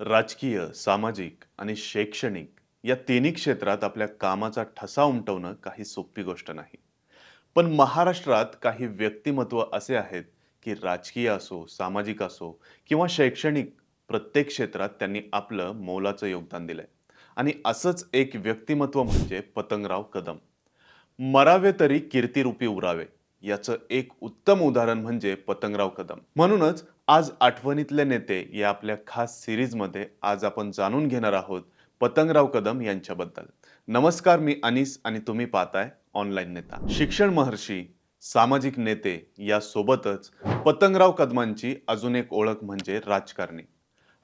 राजकीय सामाजिक आणि शैक्षणिक या तिन्ही क्षेत्रात आपल्या कामाचा ठसा उमटवणं काही सोपी गोष्ट नाही. पण महाराष्ट्रात काही व्यक्तिमत्व असे आहेत की राजकीय असो सामाजिक असो किंवा शैक्षणिक प्रत्येक क्षेत्रात त्यांनी आपलं मोलाचं योगदान दिलंय. आणि असंच एक व्यक्तिमत्व म्हणजे पतंगराव कदम. मरावे तरी कीर्तिरूपी उरावे. याचं एक उत्तम उदाहरण म्हणजे पतंगराव कदम. म्हणूनच आज आठवणीतले नेते या आपल्या खास सिरीजमध्ये आज आपण जाणून घेणार आहोत पतंगराव कदम यांच्याबद्दल. नमस्कार मी अनिस आणि तुम्ही पाहताय ऑनलाईन नेता. शिक्षण महर्षी सामाजिक नेते यासोबतच पतंगराव कदमांची अजून एक ओळख म्हणजे राजकारणी.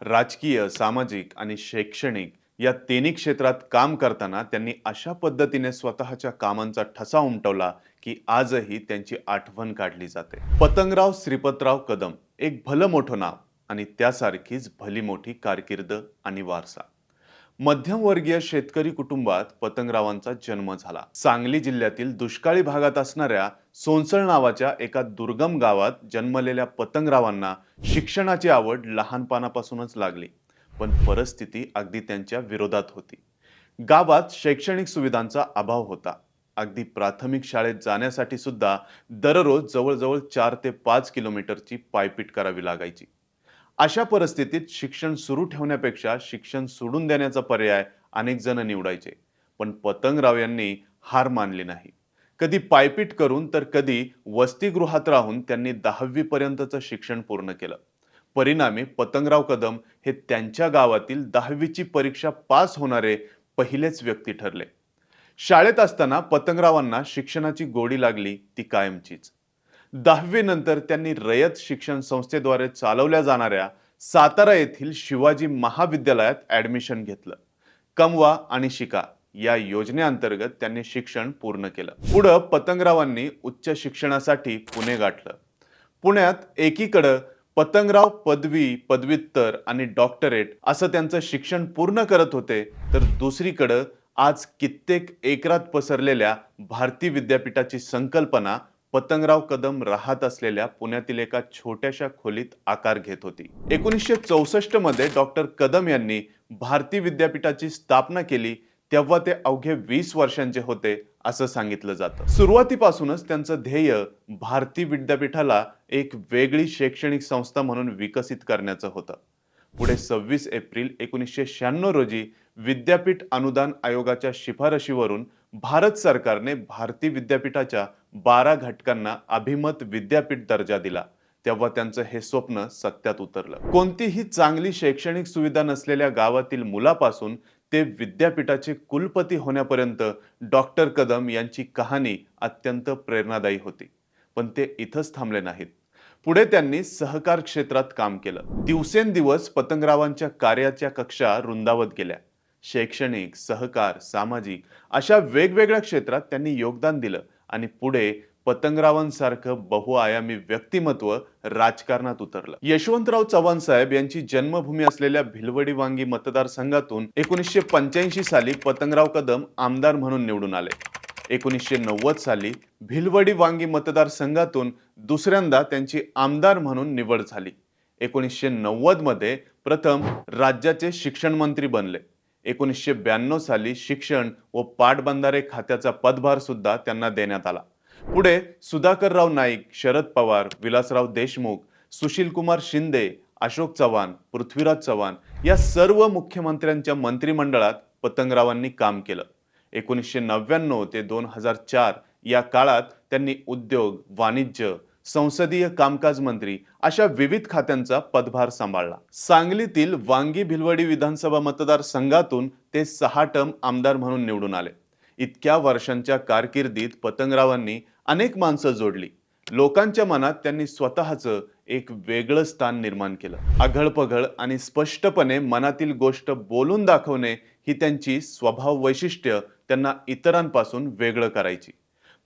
राजकीय सामाजिक आणि शैक्षणिक या तिन्ही क्षेत्रात काम करताना त्यांनी अशा पद्धतीने स्वतःच्या कामांचा ठसा उमटवला की आजही त्यांची आठवण काढली जाते. पतंगराव श्रीपतराव कदम एक भलं मोठं नाव आणि त्यासारखीच भली मोठी कारकीर्द आणि वारसा. मध्यमवर्गीय शेतकरी कुटुंबात पतंगरावांचा जन्म झाला. सांगली जिल्ह्यातील दुष्काळी भागात असणाऱ्या सोनसळ नावाच्या एका दुर्गम गावात जन्मलेल्या पतंगरावांना शिक्षणाची आवड लहानपणापासूनच लागली. पण परिस्थिती अगदी त्यांच्या विरोधात होती. गावात शैक्षणिक सुविधांचा अभाव होता. अगदी प्राथमिक शाळेत जाण्यासाठी सुद्धा दररोज जवळजवळ चार ते पाच किलोमीटरची पायपीट करावी लागायची. अशा परिस्थितीत शिक्षण सुरू ठेवण्यापेक्षा शिक्षण सोडून देण्याचा पर्याय अनेक जण निवडायचे पण पतंगराव यांनी हार मानली नाही. कधी पायपीट करून तर कधी वसतिगृहात राहून त्यांनी दहावी पर्यंतचं शिक्षण पूर्ण केलं. परिणामी पतंगराव कदम हे त्यांच्या गावातील दहावीची परीक्षा पास होणारे पहिलेच व्यक्ती ठरले. शाळेत असताना पतंगरावांना शिक्षणाची गोडी लागली ती कायमचीच. दहावी नंतर त्यांनी रयत शिक्षण संस्थेद्वारे चालवल्या जाणाऱ्या सातारा येथील शिवाजी महाविद्यालयात ऍडमिशन घेतलं. कमवा आणि शिका या योजनेअंतर्गत त्यांनी शिक्षण पूर्ण केलं. पुढं पतंगरावांनी उच्च शिक्षणासाठी पुणे गाठलं. पुण्यात एकीकडं पतंगराव पदवी पदव्युत्तर आणि डॉक्टरेट असं त्यांचं शिक्षण पूर्ण करत होते तर दुसरीकडं आज कित्येक एकरात पसरलेल्या भारती विद्यापीठाची संकल्पना पतंगराव कदम राहत असलेल्या पुण्यातील एका छोट्याशा खोलीत आकार घेत होती. एकोणीसशे चौसष्टमध्ये डॉक्टर कदम यांनी भारती विद्यापीठाची स्थापना केली तेव्हा ते अवघे वीस वर्षांचे होते असं सांगितलं जातं. सुरुवातीपासूनच त्यांचं ध्येय भारती विद्यापीठाला एक वेगळी शैक्षणिक संस्था म्हणून विकसित करण्याचं होतं. पुढे सव्वीस एप्रिल एकोणीसशे शहाण्णव रोजी विद्यापीठ अनुदान आयोगाच्या शिफारशीवरून भारत सरकारने भारती विद्यापीठाच्या बारा घटकांना अभिमत विद्यापीठ दर्जा दिला. तेव्हा त्यांचं हे स्वप्न सत्यात उतरलं. कोणतीही चांगली शैक्षणिक सुविधा नसलेल्या गावातील मुलापासून ते विद्यापीठाचे कुलपती होण्यापर्यंत डॉक्टर कदम यांची कहाणी अत्यंत प्रेरणादायी होती. पण ते इथंच थांबले नाहीत. पुढे त्यांनी सहकार क्षेत्रात काम केलं. दिवसेंदिवस पतंगरावांच्या कार्याच्या कक्षा रुंदावत गेल्या. शैक्षणिक सहकार सामाजिक अशा वेगवेगळ्या क्षेत्रात त्यांनी योगदान दिलं आणि पुढे पतंगरावांसारखं बहुआयामी व्यक्तिमत्व राजकारणात उतरलं. यशवंतराव चव्हाण साहेब यांची जन्मभूमी असलेल्या भिलवडी वांगी मतदारसंघातून एकोणीसशे पंच्याऐंशी साली पतंगराव कदम आमदार म्हणून निवडून आले. एकोणीसशे नव्वद साली भिलवडी वांगी मतदारसंघातून दुसऱ्यांदा त्यांची आमदार म्हणून निवड झाली. एकोणीसशे नव्वदमध्ये प्रथम राज्याचे शिक्षण मंत्री बनले. एकोणीसशे ब्याण्णव साली शिक्षण व पाटबंधारे खात्याचा पदभार सुद्धा त्यांना देण्यात आला. पुढे सुधाकरराव नाईक शरद पवार विलासराव देशमुख सुशीलकुमार शिंदे अशोक चव्हाण पृथ्वीराज चव्हाण या सर्व मुख्यमंत्र्यांच्या मंत्रिमंडळात पतंगरावांनी काम केलं. एकोणीसशे नव्याण्णव ते दोन हजार चार या काळात त्यांनी उद्योग वाणिज्य संसदीय कामकाज मंत्री अशा विविध खात्यांचा पदभार सांभाळला. सांगलीतील वांगी भिलवडी विधानसभा मतदारसंघातून ते सहा टर्म आमदार म्हणून निवडून आले. इतक्या वर्षांच्या कारकिर्दीत पतंगरावांनी अनेक माणसं जोडली. लोकांच्या मनात त्यांनी स्वतःचं एक वेगळं स्थान निर्माण केलं. आघळपघळ आणि स्पष्टपणे मनातील गोष्ट बोलून दाखवणे ही त्यांची स्वभाव वैशिष्ट्य त्यांना इतरांपासून वेगळं करायची.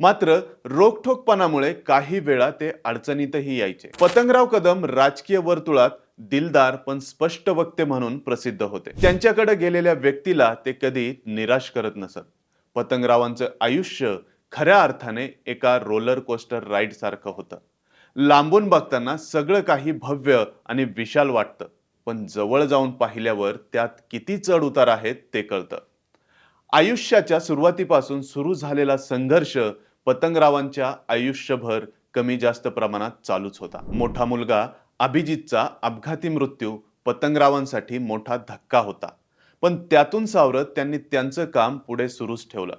मात्र रोखठोकपणामुळे काही वेळा ते अडचणीतही यायचे. पतंगराव कदम राजकीय वर्तुळात दिलदार पण स्पष्ट वक्ते म्हणून प्रसिद्ध होते. त्यांच्याकडे गेलेल्या व्यक्तीला ते कधी निराश करत नसत. पतंगरावांचं आयुष्य खऱ्या अर्थाने एका रोलर कोस्टर राईड सारखं होतं. लांबून बघताना सगळं काही भव्य आणि विशाल वाटतं. पण जवळ जाऊन पाहिल्यावर त्यात किती चढ उतार आहेत ते कळतं. आयुष्याच्या सुरुवातीपासून सुरू झालेला संघर्ष पतंगरावांच्या आयुष्यभर कमी जास्त प्रमाणात चालूच होता. मोठा मुलगा अभिजितचा अपघाती मृत्यू पतंगरावांसाठी मोठा धक्का होता. पण त्यातून सावरत त्यांनी त्यांचं काम पुढे सुरूच ठेवलं.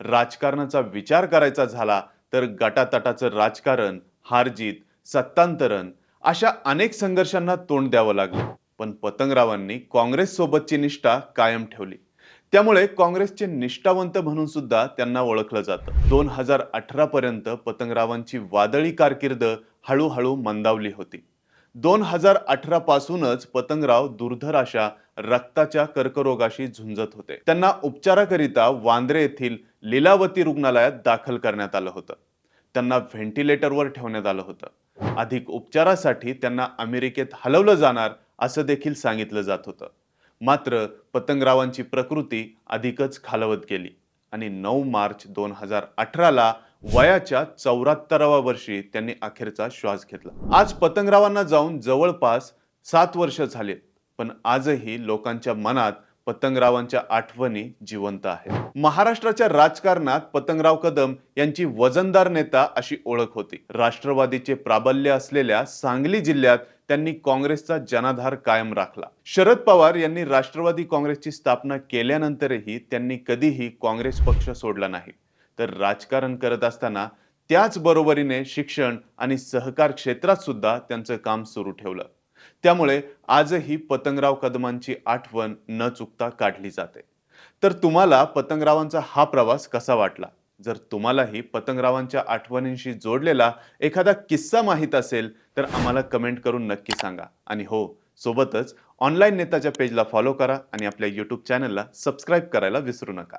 राजकारणाचा विचार करायचा झाला तर गटातटाचं राजकारण हारजीत सत्तांतरण अशा अनेक संघर्षांना तोंड द्यावं लागलं. पण पतंगरावांनी काँग्रेस सोबतची निष्ठा कायम ठेवली. त्यामुळे काँग्रेसचे निष्ठावंत म्हणून सुद्धा त्यांना ओळखलं जातं. दोन हजार अठरा पर्यंत पतंगरावांची वादळी कारकीर्द हळूहळू मंदावली होती. दोन हजार अठरा पासूनच पतंगराव दुर्धर अशा रक्ताच्या कर्करोगाशी झुंजत होते. त्यांना उपचाराकरिता वांद्रे येथील लीलावती रुग्णालयात दाखल करण्यात आलं होतं. त्यांना व्हेंटिलेटरवर ठेवण्यात आलं होतं. अधिक उपचारासाठी त्यांना अमेरिकेत हलवलं जाणार असं देखील सांगितलं जात होतं. मात्र पतंगरावांची प्रकृती अधिकच खालवत गेली. आणि नऊ मार्च दोन हजार अठराला वयाच्या चौऱ्याहत्तराव्या वर्षी त्यांनी अखेरचा श्वास घेतला. आज पतंगरावांना जाऊन जवळपास सात वर्ष झाले पण आजही लोकांच्या मनात पतंगरावांच्या आठवणी जिवंत आहेत. महाराष्ट्राच्या राजकारणात पतंगराव कदम यांची वजनदार नेता अशी ओळख होती. राष्ट्रवादीचे प्राबल्य असलेल्या सांगली जिल्ह्यात त्यांनी काँग्रेसचा जनाधार कायम राखला. शरद पवार यांनी राष्ट्रवादी काँग्रेसची स्थापना केल्यानंतरही त्यांनी कधीही काँग्रेस पक्ष सोडला नाही. तर राजकारण करत असताना त्याच बरोबरीने शिक्षण आणि सहकार क्षेत्रात सुद्धा त्यांचं काम सुरू ठेवलं. त्यामुळे आजही पतंगराव कदमांची आठवण न चुकता काढली जाते. तर तुम्हाला पतंगरावांचा हा प्रवास कसा वाटला? जर तुम्हालाही पतंगरावांच्या आठवणींशी जोडलेला एखादा किस्सा माहीत असेल तर आम्हाला कमेंट करून नक्की सांगा. आणि हो सोबतच ऑनलाईन नेताच्या पेजला फॉलो करा आणि आपल्या यूट्यूब चॅनलला सबस्क्राईब करायला विसरू नका.